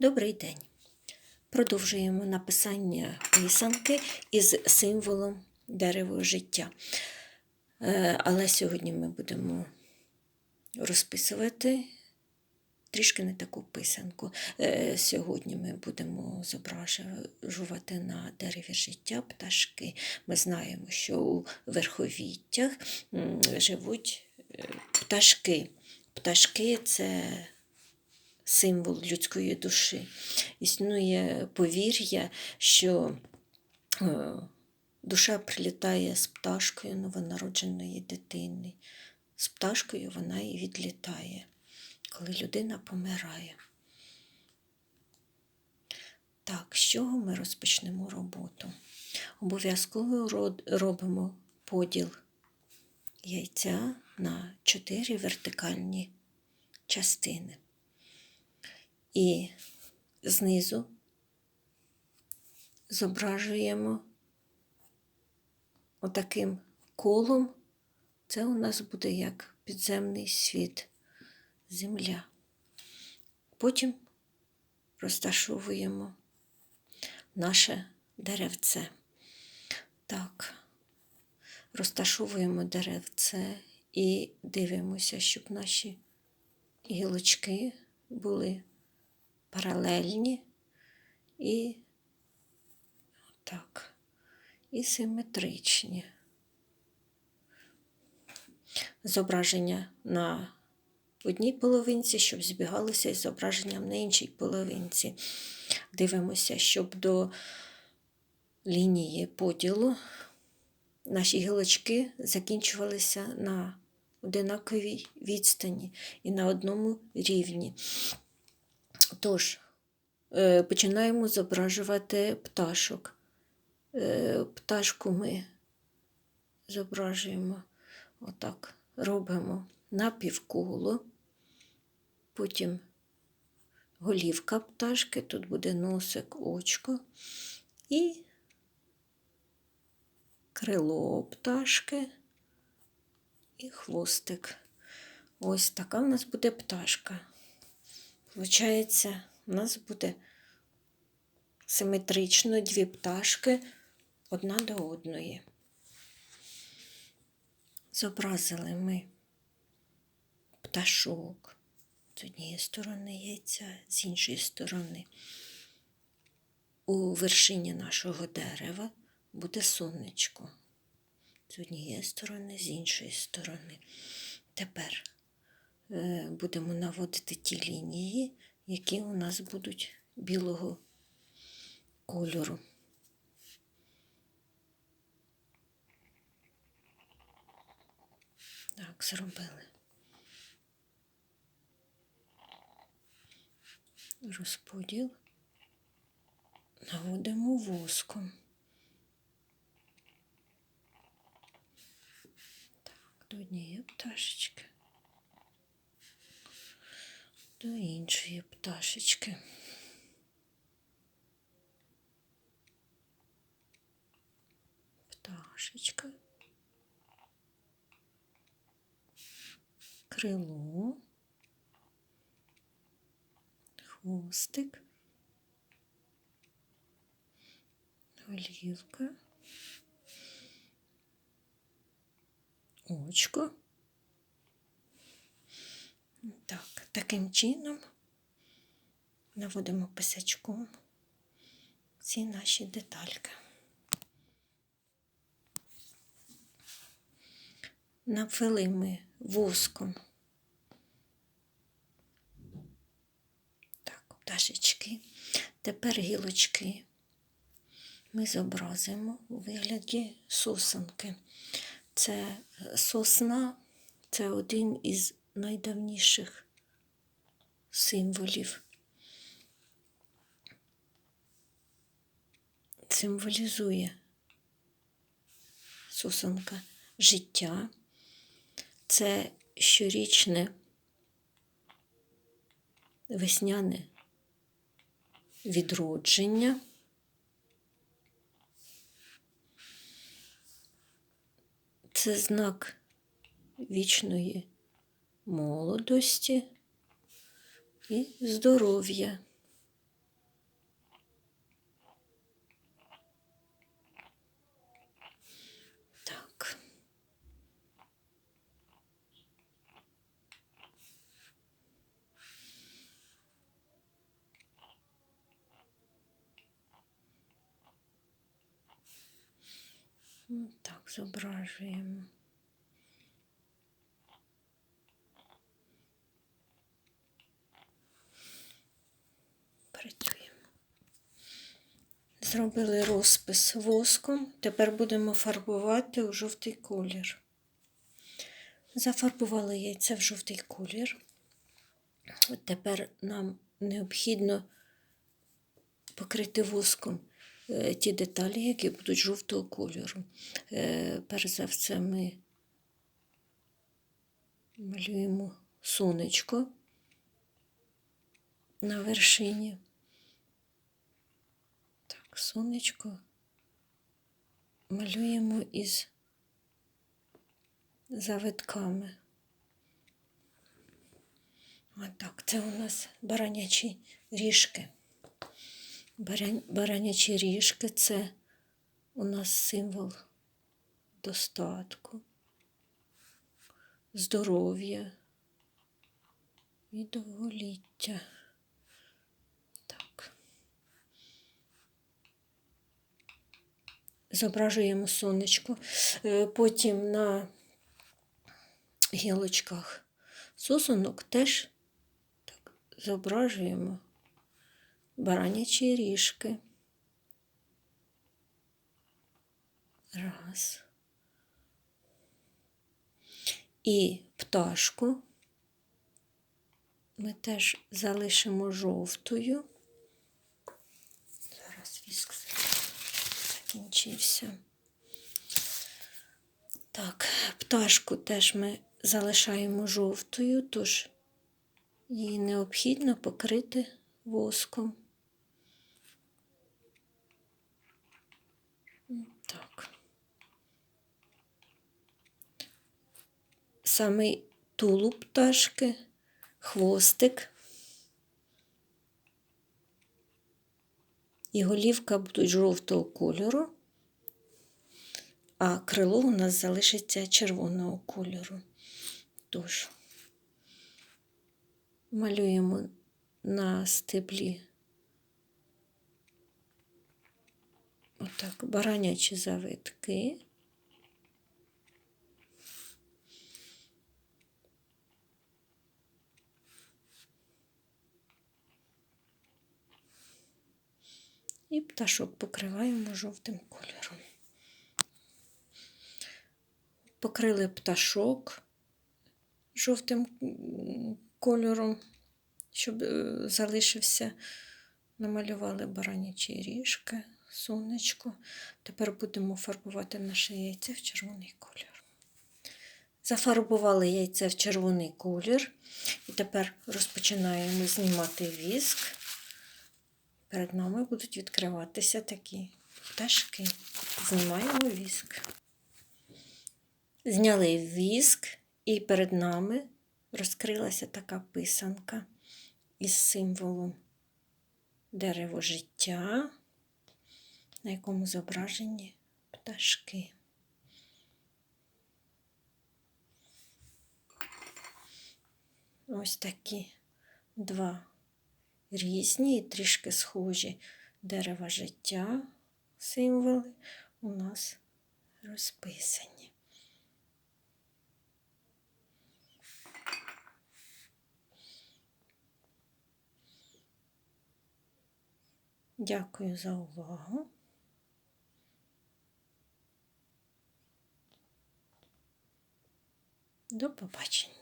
Добрий день. Продовжуємо написання писанки із символом дерево життя. Е, Але сьогодні ми будемо розписувати трішки не таку писанку. Е, Сьогодні ми будемо зображувати на дереві життя пташки. Ми знаємо, що у верховіттях живуть е, пташки. Пташки це символ людської душі. Існує повір'я, що е, душа прилітає з пташкою новонародженої дитини. З пташкою вона і відлітає, коли людина помирає. Так, з чого ми розпочнемо роботу? Обов'язково робимо поділ яйця на чотири вертикальні частини. І знизу зображуємо отаким колом. Це у нас буде як підземний світ, земля. Потім розташовуємо наше деревце. Так, розташовуємо деревце і дивимося, щоб наші гілочки були паралельні і так, і симетричні. Зображення на одній половинці, щоб збігалося із зображенням на іншій половинці. Дивимося, щоб до лінії поділу наші гілочки закінчувалися на одинаковій відстані і на одному рівні. Тож, е, починаємо зображувати пташок. Е, Пташку ми зображуємо отак, робимо напівколо, потім голівка пташки, тут буде носик, очко і крило пташки і хвостик. Ось така в нас буде пташка. Получається, у нас буде симетрично дві пташки одна до одної. Зобразили ми пташок з однієї сторони яйця, з іншої сторони. У вершині нашого дерева буде сонечко. З однієї сторони, з іншої сторони. Тепер будемо наводити ті лінії, які у нас будуть білого кольору. Так, зробили. Розподіл наводимо воском. Так, до однієї пташечки. До іншої пташечки. Пташечка. Крило. Хвостик. Голівка. Очко. Так, таким чином наводимо писачком ці наші детальки. Навели ми воском. Так, пташечки. Тепер гілочки ми зобразимо у вигляді сосенки. Це сосна, це один із найдавніших символів. Символізує сосенка життя. Це щорічне весняне відродження. Це знак вічної молодості і здоров'я. Так. Ну, так, зображуємо. Працюємо. Зробили розпис воском. Тепер будемо фарбувати у жовтий колір. Зафарбували яйце в жовтий колір. Тепер нам необхідно покрити воском е, ті деталі, які будуть жовтого кольору. Е, Перш за все, ми малюємо сонечко на вершині. Сонечко малюємо із завитками. Отак, це у нас баранячі ріжки. Баранячі ріжки це у нас символ достатку, здоров'я і довголіття. Так. Зображуємо сонечко. Е, Потім на гілочках сосунок теж так, зображуємо баранячі ріжки. Раз. І пташку ми теж залишимо жовтою. Зараз віск закінчився. Так, пташку теж ми залишаємо жовтою, тож її необхідно покрити воском. Так. Самий тулуб пташки, хвостик і голівка будуть жовтого кольору, а крило у нас залишиться червоного кольору. Тож малюємо на стеблі отак баранячі завитки. І пташок покриваємо жовтим кольором. Покрили пташок жовтим кольором, щоб е, залишився. Намалювали баранячі ріжки, сонечко. Тепер будемо фарбувати наше яйце в червоний колір. Зафарбували яйце в червоний колір. І тепер розпочинаємо знімати віск. Перед нами будуть відкриватися такі пташки. Знімаємо віск. Зняли віск, і перед нами розкрилася така писанка із символом дерево життя, на якому зображені пташки. Ось такі два різні і трішки схожі дерева життя, символи у нас розписані. Дякую за увагу. До побачення.